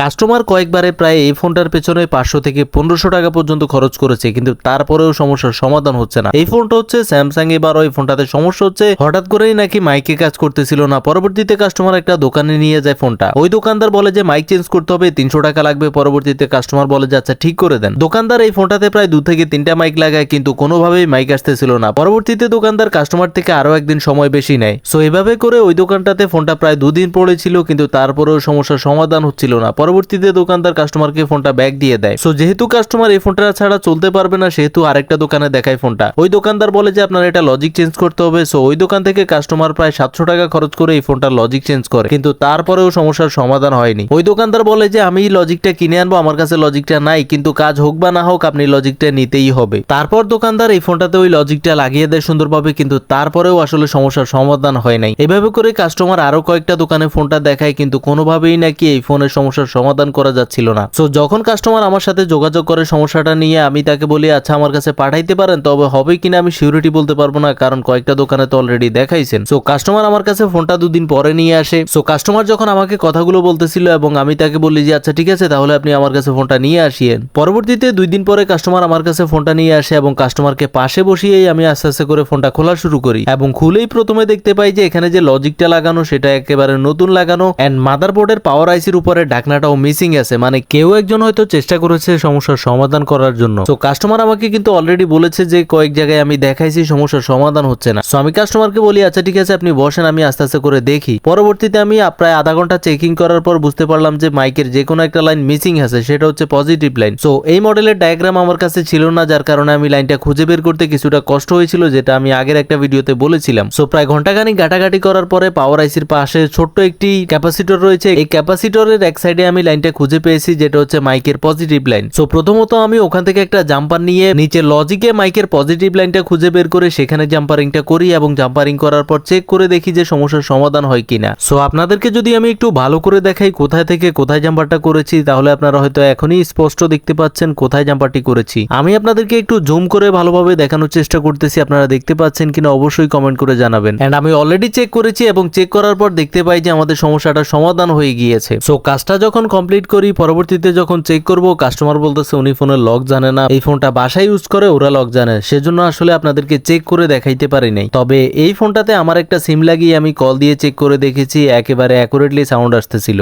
Customer কয়েকবারে প্রায় এই ফোনটার পেছনে পাঁচশো থেকে পনেরোশো টাকা পর্যন্ত খরচ করেছে, কিন্তু তারপরেও সমস্যার সমাধান হচ্ছে না। এই ফোনটা হচ্ছে স্যামসাং এবার ওই ফোনটাতে সমস্যা হচ্ছে হঠাৎ করেই নাকি মাইকে কাজ করতেছিল না। পরবর্তীতে কাস্টমার একটা দোকানে নিয়ে যায় ফোনটা। ওই দোকানদার বলে যে, মাইক চেঞ্জ করতে হবে, তিনশো টাকা লাগবে। পরবর্তীতে কাস্টমার বলে যে আচ্ছা ঠিক করে দেন। দোকানদার এই ফোনটাতে প্রায় দু থেকে তিনটা মাইক লাগায়, কিন্তু কোনোভাবেই মাইক আসতেছিল না। পরবর্তীতে দোকানদার কাস্টমার থেকে আরও একদিন সময় বেশি নেয়। সো এভাবে করে ওই দোকানটাতে ফোনটা প্রায় দুদিন পড়েছিল, কিন্তু তারপরেও সমস্যার সমাধান হচ্ছিল না। পরবর্তীতে দোকানদার কাস্টমারকে ফোনটা ব্যাক দিয়ে দেয়। সো যেহেতু কাস্টমার এই ফোনটা ছাড়া চলতে পারবে না, সেহেতু আরেকটা দোকানে দেখায় ফোনটা ওই দোকানদার বলে যে, আপনার এটা লজিক চেঞ্জ করতে হবে। সো ওই দোকান থেকে কাস্টমার প্রায় সাতশো টাকা খরচ করে এই ফোনটা লজিক চেঞ্জ করে। কিন্তু তারপরেও সমস্যার সমাধান হয়নি। ওই দোকানদার বলে যে, আমি লজিকটা কিনে আনব, আমার কাছে লজিকটা নাই, কিন্তু কাজ হোক বা না হোক, আপনি লজিকটা নিতেই হবে। তারপর দোকানদার এই ফোনটাতে ওই লজিকটা লাগিয়ে দেয় সুন্দরভাবে, কিন্তু তারপরেও আসলে সমস্যার সমাধান হয় নাই। এভাবে করে কাস্টমার আরও কয়েকটা দোকানে ফোনটা দেখায়, কিন্তু কোনোভাবেই নাকি এই ফোনের সমস্যার সমাধান করা যাচ্ছিল না। সো যখন কাস্টমার আমার সাথে যোগাযোগ করে সমস্যাটা নিয়ে আমি তাকে বলি আচ্ছা আমার কাছে পাঠাইতে পারেন, তবে হবে কিনা আমি সিউরিটি বলতে পারব না, কারণ কয়েকটা দোকানে তো অলরেডি দেখাইছেন। সো কাস্টমার আমার কাছে ফোনটা দুদিন পরে নিয়ে আসে। সো কাস্টমার যখন আমাকে কথাগুলো বলতেছিল এবং আমি তাকে বলি যে আচ্ছা ঠিক আছে, তাহলে আপনি আমার কাছে ফোনটা নিয়ে আসিয়েন। পরবর্তীতে দুই দিন পরে কাস্টমার আমার কাছে ফোনটা নিয়ে আসে এবং কাস্টমারকে পাশে বসিয়েই আমি আস্তে আস্তে করে ফোনটা খোলা শুরু করি। এবং খুলেই প্রথমে দেখতে পাই যে, এখানে যে লজিকটা লাগানো, সেটা একেবারে নতুন লাগানো। এন্ড মাদারবোর্ডের পাওয়ার আইসির উপরে ঢাকনাটাও মিসিং আছে। মানে কেউ একজন হয়তো চেষ্টা করেছে সমস্যার সমাধান করার জন্য। তো কাস্টমার আমাকে কিন্তু অলরেডি বলেছে যে কয়েক জায়গায় আমি দেখাইছি, সমস্যার সমাধান হচ্ছে না। সো আমি কাস্টমারকে বলি আচ্ছা ঠিক আছে, আপনি বসেন, আমি আস্তে আস্তে করে দেখি। পরবর্তীতে আমি প্রায় আধা ঘণ্টা চেকিং করার পর বুঝতে পারলাম যে মাইকের যে কোনো একটা লাইন মিসিং আছে, সেটা হচ্ছে পজিটিভ লাইন সো এই মডেলের ডায়াগ্রাম আমার কাছে ছিল না, যার কারণে আমি লাইনটা খুঁজে বের করতে কিছুটা কষ্ট হয়েছিল, যেটা আমি আগের একটা ভিডিওতে বলেছিলাম। সো প্রায় ঘন্টাখানিক ঘাটাঘাটি করার পরে পাওয়ার আইসির পাশে ছোট্ট একটি ক্যাপাসিটর রয়েছে। এই ক্যাপাসিটরের এক সাইডে আমি লাইনটা খুঁজে পেয়েছি, যেটা হচ্ছে মাইকের পজিটিভ লাইন সো প্রথমত আমি ওখান থেকে একটা জাম্পার নিয়ে নিচে লজিকে মাইকের পজিটিভ লাইনটা খুঁজে বের করে সেখানে জাম্পারিংটা করি এবং জাম্পারিং করার পর চেক করে দেখি যে সমস্যার সমাধান হয় কিনা। সো আপনাদেরকে যদি আমি একটু ভালো করে দেখাই কোথায় থেকে কোথায় জাম্পারটা করেছি, তাহলে আপনারা হয়তো এখনই স্পষ্ট দেখতে পাচ্ছেন কোথায় জাম্পারটি করেছি। আমি আপনাদেরকে একটু জুম করে ভালোভাবে দেখানোর চেষ্টা করতেছি, আপনারা দেখতে পাচ্ছেন কিনা, অবশ্যই কমেন্ট করে জানাবেন। এন্ড আমি অলরেডি চেক করেছি এবং চেক করার পর দেখতে পাই যে আমাদের সমস্যাটা সমাধান হয়ে গিয়েছে। সো কাজটা যখন কমপ্লিট করি, পরবর্তীতে যখন চেক করব কাস্টমার বলতেছে উনি ফোনের লক জানে না। এই ফোনটা বাসায় ইউজ করে, ওরা লক জানে। সেজন্য আসলে আপনাদেরকে চেক করে দেখাইতে পারি নাই। তবে এই ফোনটাতে আমার একটা সিম লাগিয়ে আমি কল দিয়ে চেক করে দেখেছি, একেবারে অ্যাকুরেটলি সাউন্ড আসতেছিল।